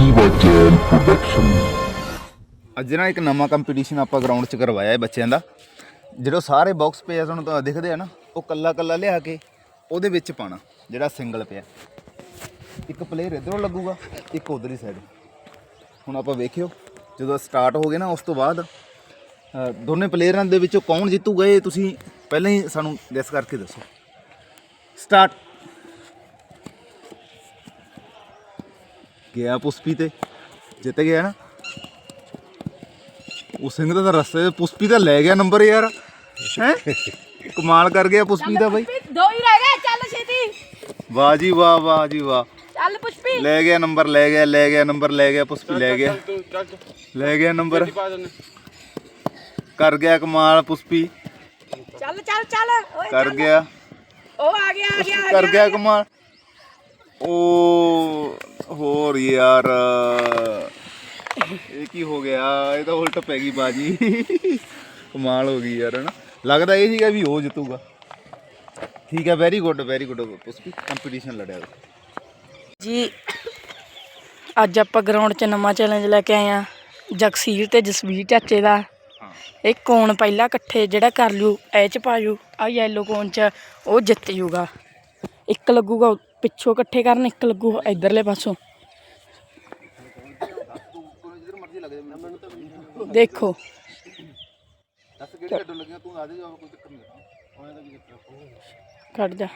Shiva Jain Production. ਅੱਜ ਨਾ ਇੱਕ ਨਵਾਂ ਕੰਪੀਟੀਸ਼ਨ ਆਪਾਂ ਗਰਾਊਂਡ 'ਚ ਕਰਵਾਇਆ ਹੈ ਬੱਚਿਆਂ ਦਾ। ਜਿਹੜਾ ਸਾਰੇ ਬਾਕਸ ਪਏ ਆ ਤੁਹਾਨੂੰ ਤਾਂ ਦਿਖਦੇ ਆ ਨਾ, ਉਹ ਕੱਲਾ ਕੱਲਾ ਲਿਆ ਕੇ ਉਹਦੇ ਵਿੱਚ ਪਾਣਾ ਜਿਹੜਾ ਸਿੰਗਲ ਪਿਆ। ਇੱਕ ਪਲੇਅਰ ਇਧਰੋਂ ਲੱਗੂਗਾ, ਇੱਕ ਉਧਰਲੀ ਸਾਈਡ ਹੁਣ ਆਪਾਂ ਵੇਖਿਓ, ਜਦੋਂ ਸਟਾਰਟ ਹੋ ਗਏ ਨਾ, ਉਸ ਤੋਂ ਬਾਅਦ ਦੋਨੇ ਪਲੇਅਰਾਂ ਦੇ ਵਿੱਚੋਂ ਕੌਣ ਜਿੱਤੂਗਾ ਇਹ ਤੁਸੀਂ ਪਹਿਲਾਂ ਹੀ ਸਾਨੂੰ ਗੈਸ ਕਰਕੇ ਦੱਸੋ। ਸਟਾਰਟ ਗਿਆ ਪੁਸਪੀ ਤੇ। ਜਿੱਤ ਗਿਆ ਨਾ। ਉਹ ਸਿੰਘ ਦਾ ਤਾਂ ਰਸਤੇ 'ਚ ਪੁਸਪੀ ਤਾਂ ਲੈ ਗਿਆ ਨੰਬਰ ਯਾਰ। ਹੈ? ਕਮਾਲ ਕਰ ਗਿਆ ਪੁਸਪੀ ਦਾ ਬਾਈ। ਦੋ ਹੀ ਰਹਿ ਗਏ ਚੱਲ ਛੇਤੀ। ਵਾਹ ਜੀ ਵਾਹ ਵਾਹ ਜੀ ਵਾਹ। ਚੱਲ ਪੁਸ਼ਪੀ। ਲੈ ਗਿਆ ਨੰਬਰ ਲੈ ਗਿਆ ਲੈ ਗਿਆ ਨੰਬਰ ਲੈ ਗਿਆ ਪੁਸਪੀ ਲੈ ਗਿਆ। ਲੈ ਗਿਆ ਨੰਬਰ। ਕਰ ਗਿਆ ਕਮਾਲ ਪੁਸਪੀ। ਚੱਲ ਚੱਲ ਚੱਲ। ਕਰ। ਗਿਆ। ਉਹ ਆ ਗਿਆ ਆ ਗਿਆ ਕਰ ਗਿਆ ਗਿਆ। ਕਮਾਲ। ਓ ਹੋਰ ਯਾਰ। ਇਹ ਕੀ ਹੋ ਗਿਆ? ਇਹ ਤਾਂ ਉਲਟ ਪੈ ਗਈ ਬਾਜੀ। ਕਮਾਲ ਹੋ ਗਈ ਯਾਰ ਹਨਾ? ਲੱਗਦਾ ਇਹ ਸੀਗਾ ਵੀ ਉਹ ਜਿੱਤੂਗਾ। ਠੀਕ ਹੈ ਵੈਰੀ ਗੁੱਡ ਵੈਰੀ ਗੁੱਡ ਪੁਸਪੀ। ਕੰਪੀਟੀਸ਼ਨ ਲੜਿਆ। ਜੀ ਅੱਜ ਆਪਾਂ ਗਰਾਊਂਡ 'ਚ ਨਵਾਂ ਚੈਲੰਜ ਲੈ ਕੇ ਆਏ ਆ ਜਗਸੀਰ ਤੇ ਜਸਵੀਰ ਚਾਚੇ ਦਾ। ਇਹ ਕੋਣ ਪਹਿਲਾਂ ਇਕੱਠੇ ਜਿਹੜਾ ਕਰ ਲਿਓ ਐ ਚ ਪਾ ਜੂ ਆ ਯੈਲੋ ਕੋਣ 'ਚ ਉਹ ਜਿੱਤ ਜੂਗਾ। ਇੱਕ ਲੱਗੂਗਾ ਪਿੱਛੋਂ ਇਕੱਠੇ ਕਰਨ ਇੱਕ ਲੱਗੂ ਇਧਰਲੇ ਪਾਸੋਂ। ਦੇਖੋ। ਦੱਸ ਕਿਹੜੇ ਛੱਡਣ ਲੱਗਿਆ ਤੂੰ ਆ ਦੇ ਜਾ ਕੋਈ ਚੱਕਰ ਨਹੀਂ ਉਹਨਾਂ ਦਾ ਕੀ ਚੱਕਰ ਕੱਢ ਜਾ।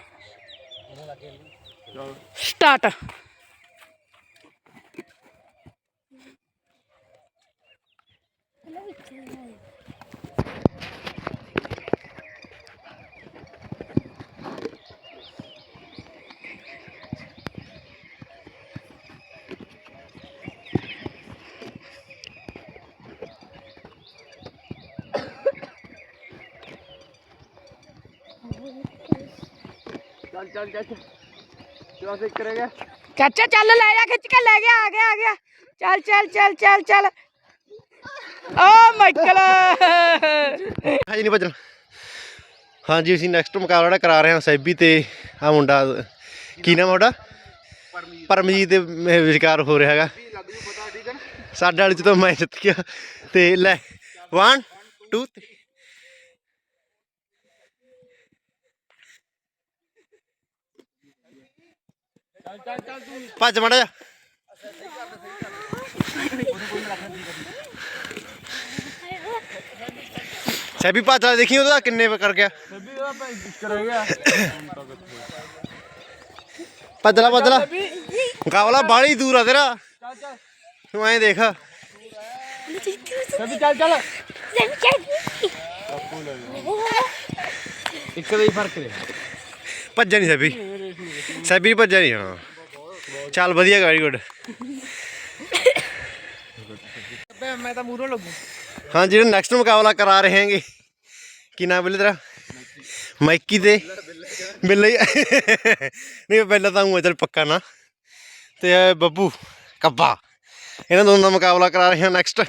ਸਟਾਰਟ। ਚਾਚਾ ਚੱਲ ਲੈ ਜਾ ਖਿੱਚ ਕੇ ਲੈ ਗਿਆ ਆ ਗਿਆ ਆ ਗਿਆ। ਚੱਲ ਚੱਲ ਚੱਲ ਚੱਲ ਚੱਲ। ਓ ਮਾਈਕਲ। ਹਾਂਜੀ ਨਹੀਂ ਭੱਜਣਾ। ਹਾਂਜੀ ਅਸੀਂ ਨੈਕਸਟ ਮੁਕਾਬਲਾ ਜਿਹੜਾ ਕਰਾ ਰਹੇ ਹਾਂ ਸੈਬੀ ਤੇ ਆ ਮੁੰਡਾ ਕੀ ਨਾਮ ਉਹਦਾ? ਪਰਮਜੀਤ। ਦੇ ਵਿਚਕਾਰ ਹੋ ਰਿਹਾ ਹੈਗਾ। ਸਾਡੇ ਵਾਲੇ ਚ ਤਾਂ ਮੈਂ ਜਿੱਤ ਗਿਆ। ਤੇ ਲੈ 1 2 ਭੱਜ ਮੜਾ ਜਾ ਸੈਬੀ ਭੱਜ ਲੈ ਦੇਖੀ ਉਹਦਾ ਕਿੰਨੇ ਕਰ ਗਿਆ। ਭੱਜ ਲੈ ਭੱਜ ਲੈ ਮੁਕਾਬਲਾ ਬਾਹਲੀ ਦੂਰ ਆ ਤੇਰਾ। ਤੂੰ ਐਂ ਦੇਖ। ਭੱਜਿਆ ਨਹੀਂ ਸੈਬੀ। ਸੈਬੀ ਭੱਜਿਆ ਨਹੀਂ ਹਾਂ। ਚੱਲ ਵਧੀਆ ਵੈਰੀ ਗੁੱਡ। ਮੈਂ ਤਾਂ ਮੂਰੋਂ ਲੱਗੂ। ਹਾਂ ਜਿਹੜਾ ਨੈਕਸਟ ਮੁਕਾਬਲਾ ਕਰਾ ਰਹੇ ਹੈਗੇ। ਕੀ ਨਾਮ ਬੋਲੇ ਤੇਰਾ? ਮਾਈਕੀ ਤੇ। ਬਿੱਲੇ ਨਹੀਂ ਪਹਿਲਾਂ ਤਾਂ ਹੂੰ ਚੱਲ ਪੱਕਾ ਨਾ। ਤੇ ਬੱਬੂ ਕੱਬਾ। ਇਹਨਾਂ ਦੋਨਾਂ ਦਾ ਮੁਕਾਬਲਾ ਕਰਾ ਰਹੇ ਹਾਂ ਨੈਕਸਟ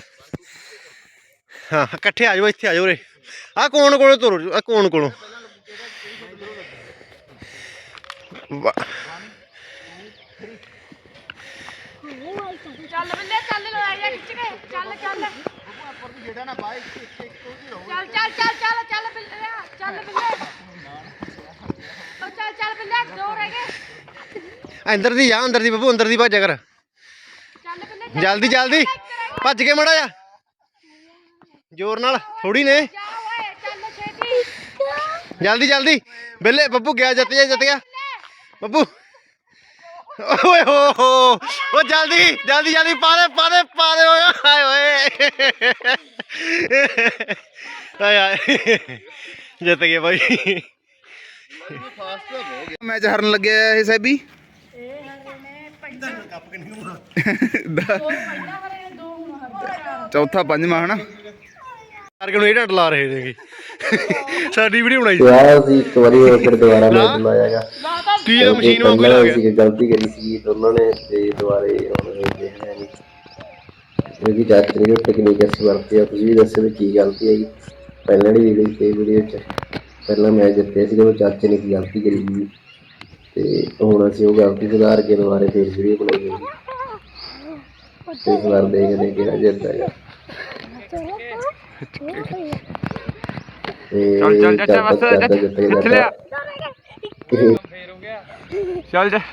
ਹਾਂ ਇਕੱਠੇ ਆ ਜਾਓ ਇੱਥੇ ਆ ਜਾਓ ਰੇ ਆ ਕੋਣ ਕੋਲੋਂ ਤੁਰੋ ਆ ਕੋਣ ਕੋਲੋਂ ਵਾਹ ਚੱਲ ਬੱਲੇ ਚੱਲ ਲੈ ਜਾ ਖਿੱਚ ਕੇ। ਚੱਲ ਚੱਲ। ਚੱਲ ਚੱਲ ਚੱਲ ਚੱਲ ਚੱਲ ਬਿੱਲੇ ਚੱਲ ਬਿੱਲੇ ਉਹ ਚੱਲ ਚੱਲ ਬਿੱਲੇ ਦੋ ਰਹਿ ਗਏ। ਅੰਦਰ ਦੀ ਜਾ ਅੰਦਰ ਦੀ ਬੱਬੂ ਅੰਦਰ ਦੀ ਭੱਜਿਆ ਕਰ। ਜਲਦੀ ਜਲਦੀ। ਭੱਜ ਕੇ ਮੜਾ ਜਾ ਜ਼ੋਰ ਨਾਲ ਥੋੜੀ ਨੇ। ਜਲਦੀ ਜਲਦੀ। ਬਿੱਲੇ ਬੱਬੂ ਗਿਆ ਜਿੱਤ ਗਿਆ ਜਿੱਤ ਗਿਆ। ਬੱਬੂ। ਓਏ ਹੋ ਹੋ। ਉਹ ਜਲਦੀ ਜਲਦੀ ਜਲਦੀ ਪਾ ਦੇ ਪਾ ਦੇ ਪਾ ਦੇ ਓਏ। ਹਾਏ ਓਏ। ਹਾਏ ਹਾਏ। ਜਿੱਤ ਗਏ ਬਾਈ। ਮੈਚ ਹਾਰਨ ਲੱਗਿਆ ਇਹ ਸੈਬੀ। ਚੌਥਾ ਪੰਜਵਾਂ ਹਨਾ? ਕਰਕੇ ਨੂੰ ਇਹ ਢੱਡ ਲਾ ਰਹੇ ਨੇਗੇ। ਸਾਡੀ ਵੀਡੀਓ ਬਣਾਈ ਯਾਰ ਅਸੀਂ ਇੱਕ ਵਾਰੀ ਹੋਰ ਫਿਰ ਦੁਬਾਰਾ ਮੈਚ ਲਾਇਆਗਾ ਕੀ ਇਹ ਮਸ਼ੀਨ ਵਾਂਗੂ ਪਹਿਲਾਂ ਲਾ ਅਸੀਂ ਗਿਆ। ਗਲਤੀ ਕਰੀ ਸੀ ਦੋਨਾਂ ਨੇ ਤੇ ਦੁਬਾਰੇ ਹੁਣ ਦੇਖਦੇ ਹਾਂ ਜੀ। ਕਿਉਂਕਿ ਚਾਚੇ ਨੇ ਜੋ ਟੈਕਨੀਕ ਅਸੀਂ ਵਰਤੀ ਆ ਤੁਸੀਂ ਵੀ ਦੱਸੋ ਵੀ ਕੀ ਗਲਤੀ ਹੈਗੀ। ਪਹਿਲਾਂ ਦੀ ਵੀਡੀਓ ਤੇ ਵੀਡੀਓ ਚ। ਪਹਿਲਾਂ ਮੈਂ ਜਿੱਤਿਆ ਸੀ ਉਹ ਚਾਚੇ ਨੇ ਕੀ ਗਲਤੀ ਕਰੀ ਸੀ ਤੇ ਹੁਣ ਅਸੀਂ ਉਹ ਗਲਤੀ ਸੁਧਾਰ ਕੇ ਦੁਬਾਰੇ ਫੇਰ ਵੀਡੀਓ ਬਣਾਈ ਹੈ ਇਸ ਵਾਰ ਦੇਖਦੇ ਕਿਹੜਾ ਜਿੱਤਦਾ ਹੈਗਾ। ਚੱਲ ਚੱਲ ਚਾਚਾ ਬਸ ਜਿੱਤ ਲਿਆ। ਚੱਲ ਜਾ।